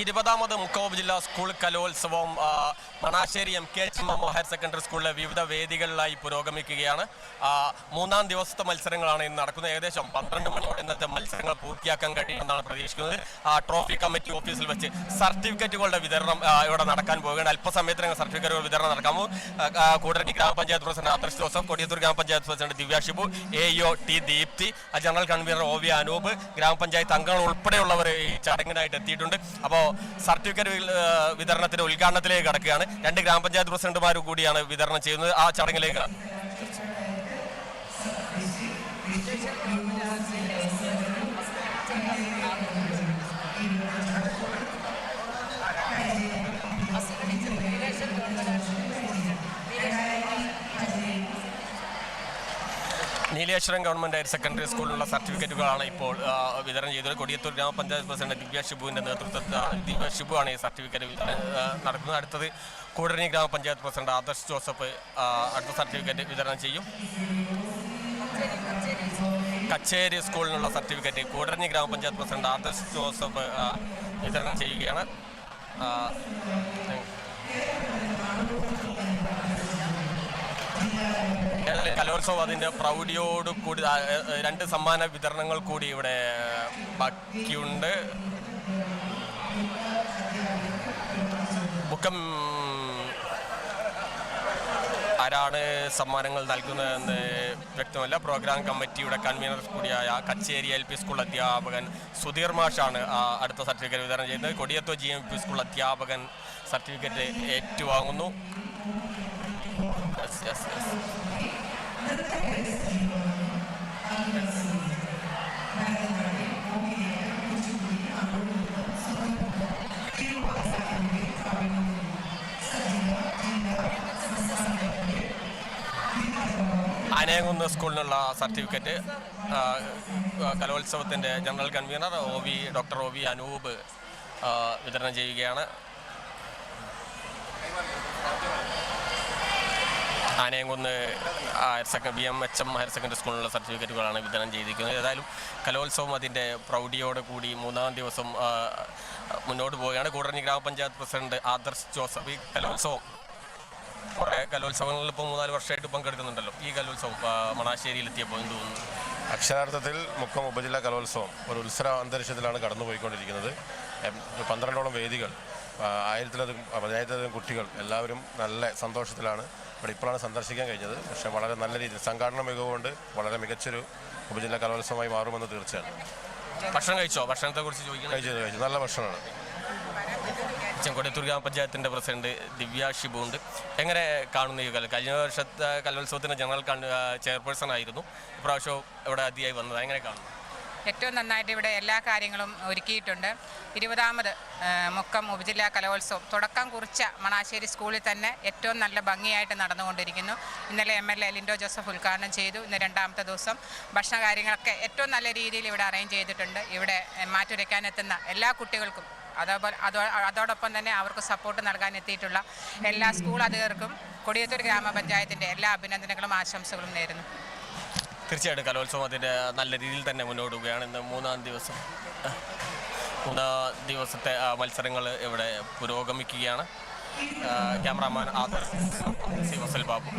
ഇരുപതാമത് മുക്കോബ് ജില്ലാ സ്കൂൾ കലോത്സവം Manassery M K H M higher secondary സ്കൂളിലെ വിവിധ വേദികളിലായി പുരോഗമിക്കുകയാണ്. മൂന്നാം ദിവസത്തെ മത്സരങ്ങളാണ് ഇന്ന് നടക്കുന്നത്. ഏകദേശം പന്ത്രണ്ട് മണിയോടെ ഇന്നത്തെ മത്സരങ്ങൾ പൂർത്തിയാക്കാൻ കഴിയുമെന്നാണ് പ്രതീക്ഷിക്കുന്നത്. ട്രോഫി കമ്മിറ്റി ഓഫീസിൽ വെച്ച് സർട്ടിഫിക്കറ്റുകളുടെ വിതരണം ഇവിടെ നടക്കാൻ പോവുകയാണ്. അല്പസമയത്തിനകം സർട്ടിഫിക്കറ്റുകൾ വിതരണം നടക്കാമോ കൂടരട്ടി ഗ്രാമപഞ്ചായത്ത് പ്രസിഡന്റ് ആദർശ് ജോസഫ് കൊടിയത്തൂർ ഗ്രാമപഞ്ചായത്ത് president Divya Shibu A O T Deepthi general convener O V Anoop ഗ്രാമപഞ്ചായത്ത് അംഗങ്ങൾ ഉൾപ്പെടെയുള്ളവർ ഈ ചടങ്ങിനായിട്ട് എത്തിയിട്ടുണ്ട്. അപ്പോൾ സർട്ടിഫിക്കറ്റ് വിൽ- ആ, വിതരണത്തിന്റെ ഉദ്ഘാടനത്തിലേക്ക് കടക്കുകയാണ്. രണ്ട് ഗ്രാമപഞ്ചായത്ത് പ്രസിഡന്റുമാരും കൂടിയാണ് വിതരണം ചെയ്യുന്നത്. ആ ചടങ്ങിലേക്ക് നീലേശ്വരം ഗവൺമെന്റ് ഹയർ സെക്കൻഡറി സ്കൂളിലുള്ള സർട്ടിഫിക്കറ്റുകളാണ് ഇപ്പോൾ വിതരണം ചെയ്തത്. കൊടിയത്തൂർ ഗ്രാമപഞ്ചായത്ത് പ്രസിഡന്റ് ദിവ്യ ഷിബുവിന്റെ നേതൃത്വത്തിൽ ദിവ്യ ശുഭുവാണ് ഈ സർട്ടിഫിക്കറ്റ് നടക്കുന്നത് അടുത്തത് കൂടരണി ഗ്രാമപഞ്ചായത്ത് പ്രസിഡന്റ് ആദർശ് ജോസഫ് അടുത്ത സർട്ടിഫിക്കറ്റ് വിതരണം ചെയ്യും. കച്ചേരി സ്കൂളിനുള്ള സർട്ടിഫിക്കറ്റ് കൂടരണി ഗ്രാമപഞ്ചായത്ത് പ്രസിഡന്റ് ആദർശ് ജോസഫ് വിതരണം ചെയ്യുകയാണ്. കലോത്സവം അതിന്റെ പ്രൗഢിയോട് കൂടി രണ്ട് സമ്മാന വിതരണങ്ങൾ കൂടി ഇവിടെ ബാക്കിയുണ്ട്. ബുക്കം ആരാണ് സമ്മാനങ്ങൾ നൽകുന്നതെന്ന് വ്യക്തമല്ല. പ്രോഗ്രാം കമ്മിറ്റിയുടെ കൺവീനർ കൂടിയായ കച്ചേരി എൽ പി സ്കൂൾ അധ്യാപകൻ സുധീർ മാഷാണ് അടുത്ത സർട്ടിഫിക്കറ്റ് വിതരണം ചെയ്യുന്നത്. കൊടിയത്തോ ജി എം പി സ്കൂൾ അധ്യാപകൻ സർട്ടിഫിക്കറ്റ് ഏറ്റുവാങ്ങുന്നു. Yes, yes, yes. ആനയംകുന്ന് സ്കൂളിനുള്ള certificate കലോത്സവത്തിന്റെ general convener O V doctor O V Anoop വിതരണം ചെയ്യുകയാണ് Anayamkunnu higher second B M H M higher secondary സ്കൂളിലുള്ള സർട്ടിഫിക്കറ്റുകളാണ് വിതരണം ചെയ്തിരിക്കുന്നത്. ഏതായാലും കലോത്സവം അതിന്റെ പ്രൗഢിയോടെ കൂടി മൂന്നാം ദിവസം മുന്നോട്ട് പോവുകയാണ്. കൂടറഞ്ഞി ഗ്രാമപഞ്ചായത്ത് പ്രസിഡന്റ് ആദർശ് ജോസഫ് ഈ കലോത്സവം കുറേ കലോത്സവങ്ങളിൽ ഇപ്പോൾ മൂന്നാൽ വർഷമായിട്ട് പങ്കെടുക്കുന്നുണ്ടല്ലോ. ഈ കലോത്സവം മണാശ്ശേരിയിലെത്തിയപ്പോൾ എന്ത് തോന്നുന്നു? അക്ഷരാർത്ഥത്തിൽ മുക്കം ഉപജില്ലാ കലോത്സവം ഒരു ഉത്സവ അന്തരീക്ഷത്തിലാണ് കടന്നുപോയിക്കൊണ്ടിരിക്കുന്നത്. പന്ത്രണ്ടോളം വേദികൾ. ആയിരത്തിലധികം പതിനായിരത്തിലധികം കുട്ടികൾ എല്ലാവരും നല്ല സന്തോഷത്തിലാണ് ഇവിടെ ഇപ്പോഴാണ് സന്ദർശിക്കാൻ കഴിഞ്ഞത്. പക്ഷേ വളരെ നല്ല രീതിയിൽ സംഘാടന മികവ് കൊണ്ട് വളരെ മികച്ചൊരു ഉപജില്ലാ കലോത്സവമായി മാറുമെന്ന് തീർച്ചയാണ്. ഭക്ഷണം കഴിച്ചോ? ഭക്ഷണത്തെ കുറിച്ച് ചോദിക്കണം. കഴിച്ചു കഴിച്ചു. നല്ല ഭക്ഷണമാണ്. ചെങ്കോട്ടത്തൂർ ഗ്രാമപഞ്ചായത്തിന്റെ പ്രസിഡന്റ് ദിവ്യ ഷിബു ഉണ്ട് എങ്ങനെ കാണുന്നു ഈ കല കഴിഞ്ഞ വർഷത്തെ കലോത്സവത്തിന്റെ ജനറൽ കൺ- ചെയർപേഴ്സൺ ആയിരുന്നു. ഇപ്രാവശ്യം ഇവിടെ അതിയായി വന്നത്? എങ്ങനെ കാണുന്നു? ഏറ്റവും നന്നായിട്ട് ഇവിടെ എല്ലാ കാര്യങ്ങളും ഒരുക്കിയിട്ടുണ്ട്. ഇരുപതാമത് മുക്കം ഉപജില്ലാ കലോത്സവം. തുടക്കം കുറിച്ച മണാശ്ശേരി സ്കൂളിൽ തന്നെ ഏറ്റവും നല്ല ഭംഗിയായിട്ട് നടന്നുകൊണ്ടിരിക്കുന്നു. ഇന്നലെ M L A Lindo Joseph ഉദ്ഘാടനം ചെയ്തു. ഇന്ന് രണ്ടാമത്തെ ദിവസം ഭക്ഷണ കാര്യങ്ങളൊക്കെ ഏറ്റവും നല്ല രീതിയിൽ ഇവിടെ അറേഞ്ച് ചെയ്തിട്ടുണ്ട്. ഇവിടെ മാറ്റുരയ്ക്കാനെത്തുന്ന എല്ലാ കുട്ടികൾക്കും അതേപോലെ അതോ അതോടൊപ്പം തന്നെ അവർക്ക് സപ്പോർട്ട് നൽകാൻ എത്തിയിട്ടുള്ള എല്ലാ സ്കൂൾ അധികൃതർക്കും കൊടിയത്തൂർ ഗ്രാമപഞ്ചായത്തിന്റെ എല്ലാ അഭിനന്ദനങ്ങളും ആശംസകളും നേരുന്നു. തീർച്ചയായിട്ടും കലോത്സവം അതിന്റെ നല്ല രീതിയിൽ തന്നെ മുന്നോട്ട് പോവുകയാണ് ഇന്ന് മൂന്നാം ദിവസം. മൂന്നാം ദിവസത്തെ മത്സരങ്ങൾ ഇവിടെ പുരോഗമിക്കുകയാണ്. ക്യാമറാമാൻ ആദർ സി വസൽ ബാബു.